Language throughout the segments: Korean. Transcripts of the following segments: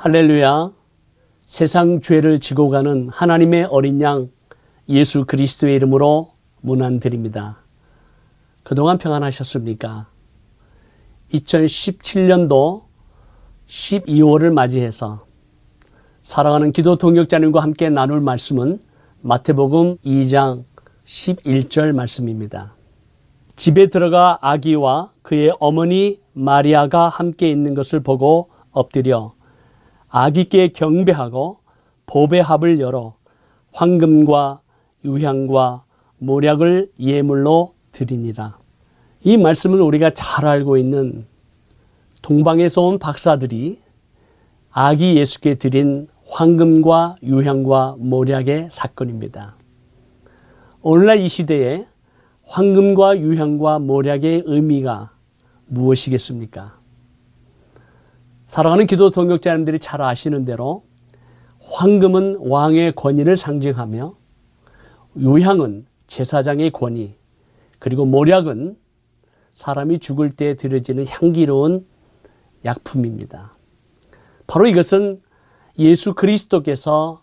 할렐루야. 세상 죄를 지고 가는 하나님의 어린 양 예수 그리스도의 이름으로 문안드립니다. 그동안 평안하셨습니까? 2017년도 12월을 맞이해서 사랑하는 기도 동역자님과 함께 나눌 말씀은 마태복음 2장 11절 말씀입니다. 집에 들어가 아기와 그의 어머니 마리아가 함께 있는 것을 보고 엎드려 아기께 경배하고 보배 합을 열어 황금과 유향과 모략을 예물로 드리니라. 이 말씀을 우리가 잘 알고 있는 동방에서 온 박사들이 아기 예수께 드린 황금과 유향과 모략의 사건입니다. 오늘날 이 시대에 황금과 유향과 모략의 의미가 무엇이겠습니까? 사랑하는 기도 동역자님들이 잘 아시는 대로 황금은 왕의 권위를 상징하며 유향은 제사장의 권위 그리고 모략은 사람이 죽을 때 드려지는 향기로운 약품입니다. 바로 이것은 예수 그리스도께서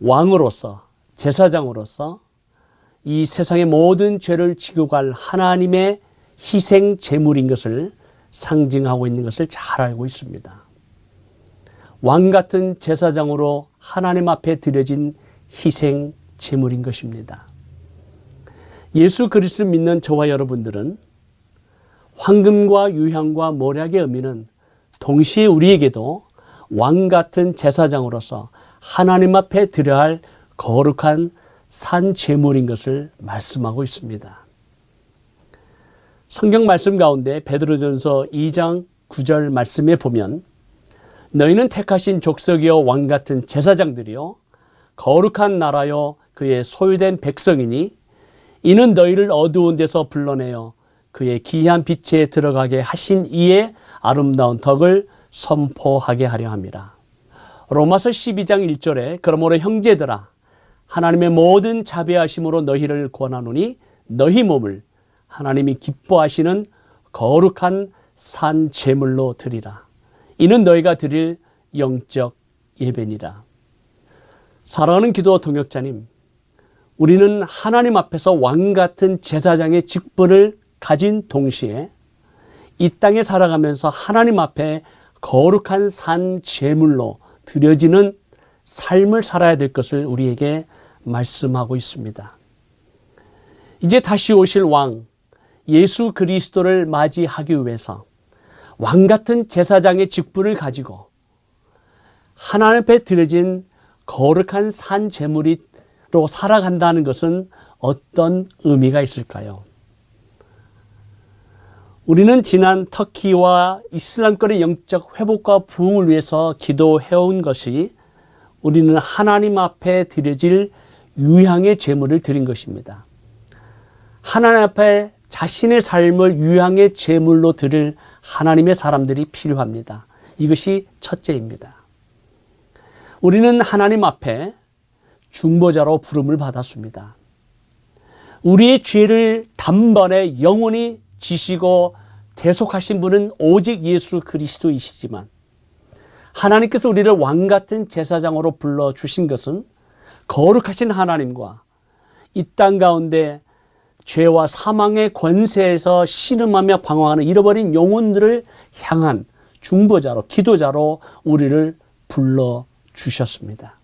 왕으로서 제사장으로서 이 세상의 모든 죄를 지고 갈 하나님의 희생 제물인 것을 상징하고 있는 것을 잘 알고 있습니다. 왕 같은 제사장으로 하나님 앞에 드려진 희생 제물인 것입니다. 예수 그리스도 믿는 저와 여러분들은 황금과 유향과 모략의 의미는 동시에 우리에게도 왕 같은 제사장으로서 하나님 앞에 드려야 할 거룩한 산 제물인 것을 말씀하고 있습니다. 성경 말씀 가운데 베드로전서 2장 9절 말씀에 보면 너희는 택하신 족속이요 왕 같은 제사장들이요 거룩한 나라요 그의 소유된 백성이니 이는 너희를 어두운 데서 불러내어 그의 기이한 빛에 들어가게 하신 이의 아름다운 덕을 선포하게 하려 함이라. 로마서 12장 1절에 그러므로 형제들아 하나님의 모든 자비하심으로 너희를 권하노니 너희 몸을 하나님이 기뻐하시는 거룩한 산 제물로 드리라. 이는 너희가 드릴 영적 예배니라. 사랑하는 기도 동역자님, 우리는 하나님 앞에서 왕 같은 제사장의 직분을 가진 동시에 이 땅에 살아가면서 하나님 앞에 거룩한 산 제물로 드려지는 삶을 살아야 될 것을 우리에게 말씀하고 있습니다. 이제 다시 오실 왕, 예수 그리스도를 맞이하기 위해서 왕 같은 제사장의 직분을 가지고 하나님 앞에 드려진 거룩한 산 제물로 살아간다는 것은 어떤 의미가 있을까요? 우리는 지난 터키와 이슬람권의 영적 회복과 부흥을 위해서 기도해온 것이 우리는 하나님 앞에 드려질 유향의 제물을 드린 것입니다. 하나님 앞에 자신의 삶을 유향의 제물로 드릴 하나님의 사람들이 필요합니다. 이것이 첫째입니다. 우리는 하나님 앞에 중보자로 부름을 받았습니다. 우리의 죄를 단번에 영원히 지시고 대속하신 분은 오직 예수 그리스도이시지만 하나님께서 우리를 왕 같은 제사장으로 불러 주신 것은 거룩하신 하나님과 이 땅 가운데 죄와 사망의 권세에서 신음하며 방황하는 잃어버린 영혼들을 향한 중보자로 기도자로 우리를 불러 주셨습니다.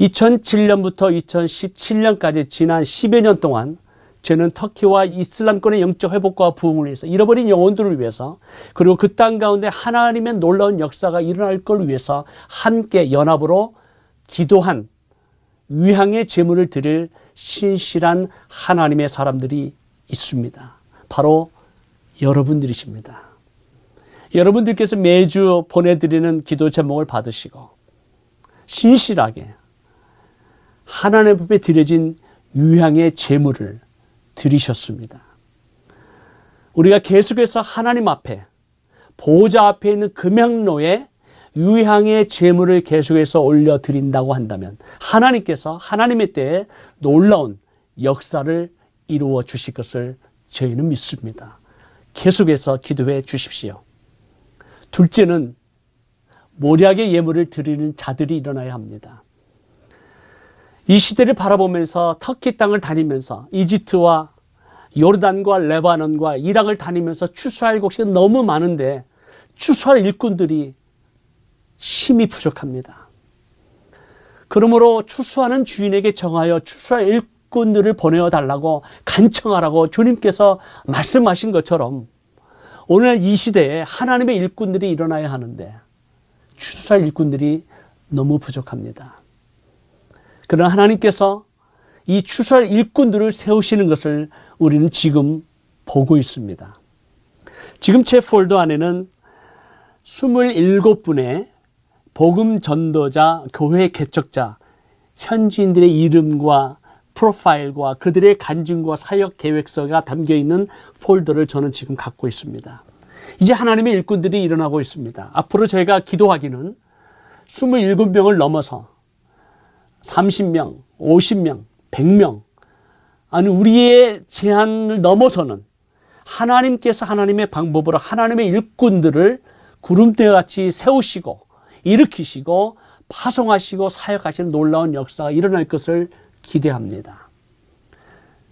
2007년부터 2017년까지 지난 10여 년 동안 저는 터키와 이슬람권의 영적 회복과 부흥을 위해서 잃어버린 영혼들을 위해서 그리고 그 땅 가운데 하나님의 놀라운 역사가 일어날 걸 위해서 함께 연합으로 기도한 위향의 제물을 드릴 신실한 하나님의 사람들이 있습니다. 바로 여러분들이십니다. 여러분들께서 매주 보내드리는 기도 제목을 받으시고 신실하게 하나님 앞에 드려진 유향의 제물을 드리셨습니다. 우리가 계속해서 하나님 앞에 보호자 앞에 있는 금향로에 유향의 제물을 계속해서 올려 드린다고 한다면 하나님께서 하나님의 때에 놀라운 역사를 이루어 주실 것을 저희는 믿습니다. 계속해서 기도해 주십시오. 둘째는 모략의 예물을 드리는 자들이 일어나야 합니다. 이 시대를 바라보면서 터키 땅을 다니면서 이집트와 요르단과 레바논과 이락을 다니면서 추수할 곳이 너무 많은데 추수할 일꾼들이 힘이 부족합니다. 그러므로 추수하는 주인에게 정하여 추수할 일꾼들을 보내어 달라고 간청하라고 주님께서 말씀하신 것처럼 오늘 이 시대에 하나님의 일꾼들이 일어나야 하는데 추수할 일꾼들이 너무 부족합니다. 그러나 하나님께서 이 추수할 일꾼들을 세우시는 것을 우리는 지금 보고 있습니다. 지금 제 폴더 안에는 27분의 복음 전도자, 교회 개척자, 현지인들의 이름과 프로파일과 그들의 간증과 사역 계획서가 담겨 있는 폴더를 저는 지금 갖고 있습니다. 이제 하나님의 일꾼들이 일어나고 있습니다. 앞으로 저희가 기도하기는 27명을 넘어서 30명, 50명, 100명, 아니, 우리의 제한을 넘어서는 하나님께서 하나님의 방법으로 하나님의 일꾼들을 구름대와 같이 세우시고 일으키시고 파송하시고 사역하시는 놀라운 역사가 일어날 것을 기대합니다.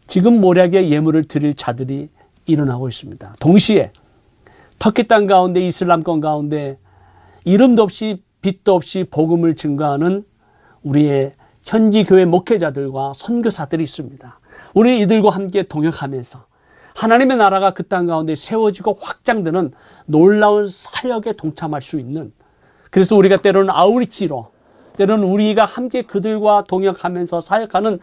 지금 모략의 예물을 드릴 자들이 일어나고 있습니다. 동시에 터키 땅 가운데 이슬람권 가운데 이름도 없이 빛도 없이 복음을 증거하는 우리의 현지 교회 목회자들과 선교사들이 있습니다. 우리 이들과 함께 동역하면서 하나님의 나라가 그 땅 가운데 세워지고 확장되는 놀라운 사역에 동참할 수 있는 그래서 우리가 때로는 아우리치로 때로는 우리가 함께 그들과 동역하면서 사역하는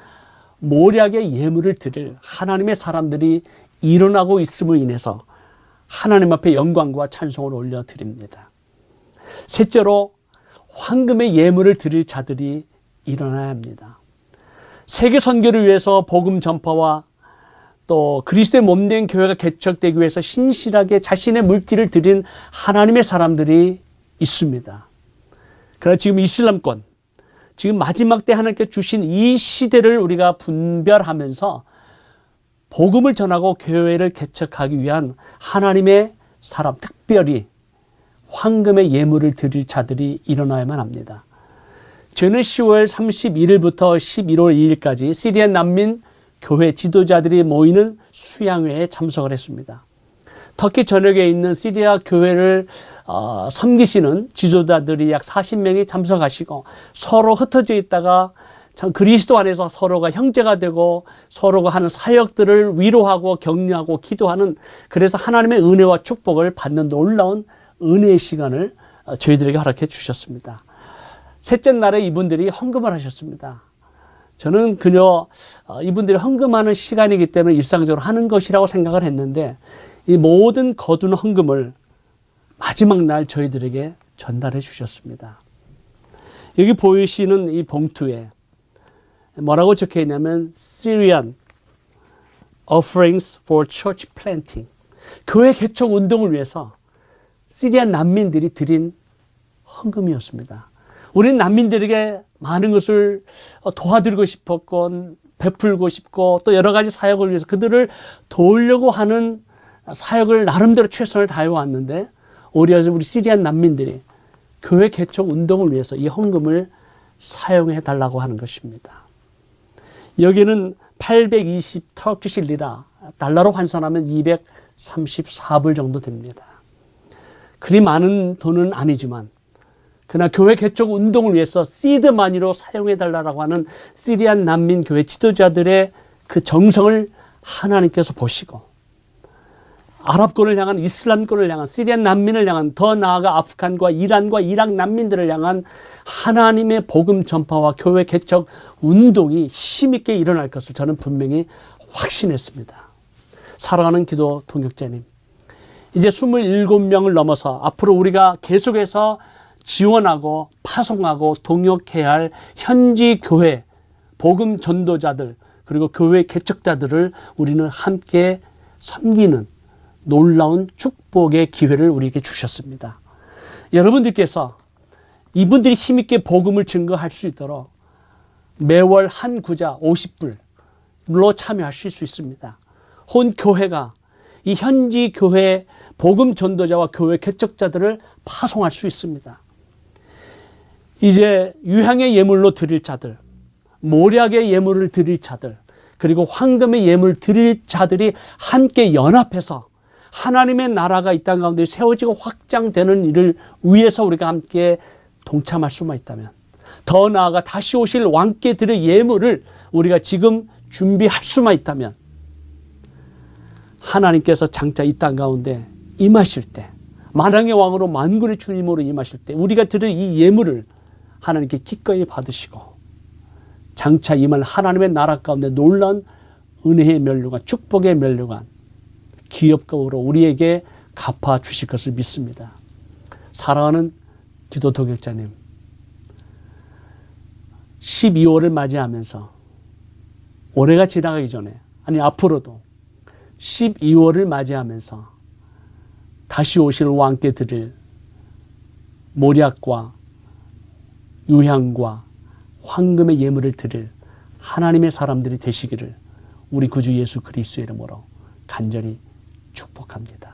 모략의 예물을 드릴 하나님의 사람들이 일어나고 있음을 인해서 하나님 앞에 영광과 찬송을 올려 드립니다. 셋째로 황금의 예물을 드릴 자들이 일어나야 합니다. 세계 선교를 위해서 복음 전파와 또 그리스도의 몸 된 교회가 개척되기 위해서 신실하게 자신의 물질을 드린 하나님의 사람들이 있습니다. 그러나 지금 이슬람권, 지금 마지막 때 하나님께 주신 이 시대를 우리가 분별하면서 복음을 전하고 교회를 개척하기 위한 하나님의 사람, 특별히 황금의 예물을 드릴 자들이 일어나야만 합니다. 저는 10월 31일부터 11월 2일까지 시리안 난민 교회 지도자들이 모이는 수양회에 참석을 했습니다. 터키 전역에 있는 시리아 교회를 어, 섬기시는 지도자들이 약 40명이 참석하시고 서로 흩어져 있다가 참 그리스도 안에서 서로가 형제가 되고 서로가 하는 사역들을 위로하고 격려하고 기도하는 그래서 하나님의 은혜와 축복을 받는 놀라운 은혜의 시간을 어, 저희들에게 허락해 주셨습니다. 셋째 날에 이분들이 헌금을 하셨습니다. 저는 그녀 어, 이분들이 헌금하는 시간이기 때문에 일상적으로 하는 것이라고 생각을 했는데 이 모든 거둔 헌금을 마지막 날 저희들에게 전달해 주셨습니다. 여기 보이시는 이 봉투에 뭐라고 적혀 있냐면 Syrian Offerings for Church Planting 교회 개척 운동을 위해서 시리안 난민들이 드린 헌금이었습니다. 우리는 난민들에게 많은 것을 도와드리고 싶었고 베풀고 싶고 또 여러 가지 사역을 위해서 그들을 도우려고 하는 사역을 나름대로 최선을 다해 왔는데 오히려 우리 시리안 난민들이 교회 개척 운동을 위해서 이 헌금을 사용해 달라고 하는 것입니다. 여기는 820 터키시 리라 달러로 환산하면 234불 정도 됩니다. 그리 많은 돈은 아니지만 그러나 교회 개척 운동을 위해서 시드 마니로 사용해 달라고 하는 시리안 난민 교회 지도자들의 그 정성을 하나님께서 보시고 아랍권을 향한 이슬람권을 향한 시리안 난민을 향한 더 나아가 아프간과 이란과 이락 난민들을 향한 하나님의 복음 전파와 교회 개척 운동이 힘있게 일어날 것을 저는 분명히 확신했습니다. 사랑하는 기도 동역자님. 이제 27명을 넘어서 앞으로 우리가 계속해서 지원하고 파송하고 동역해야 할 현지 교회, 복음 전도자들, 그리고 교회 개척자들을 우리는 함께 섬기는 놀라운 축복의 기회를 우리에게 주셨습니다. 여러분들께서 이분들이 힘있게 복음을 증거할 수 있도록 매월 한 구자 50불로 참여하실 수 있습니다. 혼 교회가 이 현지 교회 복음 전도자와 교회 개척자들을 파송할 수 있습니다. 이제 유향의 예물로 드릴 자들, 모략의 예물을 드릴 자들, 그리고 황금의 예물 드릴 자들이 함께 연합해서 하나님의 나라가 이 땅 가운데 세워지고 확장되는 일을 위해서 우리가 함께 동참할 수만 있다면 더 나아가 다시 오실 왕께 드릴 예물을 우리가 지금 준비할 수만 있다면 하나님께서 장차 이 땅 가운데 임하실 때 만왕의 왕으로 만군의 주님으로 임하실 때 우리가 드릴 이 예물을 하나님께 기꺼이 받으시고 장차 임할 하나님의 나라 가운데 놀란 은혜의 면류관 축복의 면류관 기업가로 우리에게 갚아 주실 것을 믿습니다. 사랑하는 기도 도격자님 12월을 맞이하면서 올해가 지나가기 전에 아니 앞으로도 12월을 맞이하면서 다시 오실 왕께 드릴 모략과 유향과 황금의 예물을 드릴 하나님의 사람들이 되시기를 우리 구주 예수 그리스도의 이름으로 간절히 축복합니다.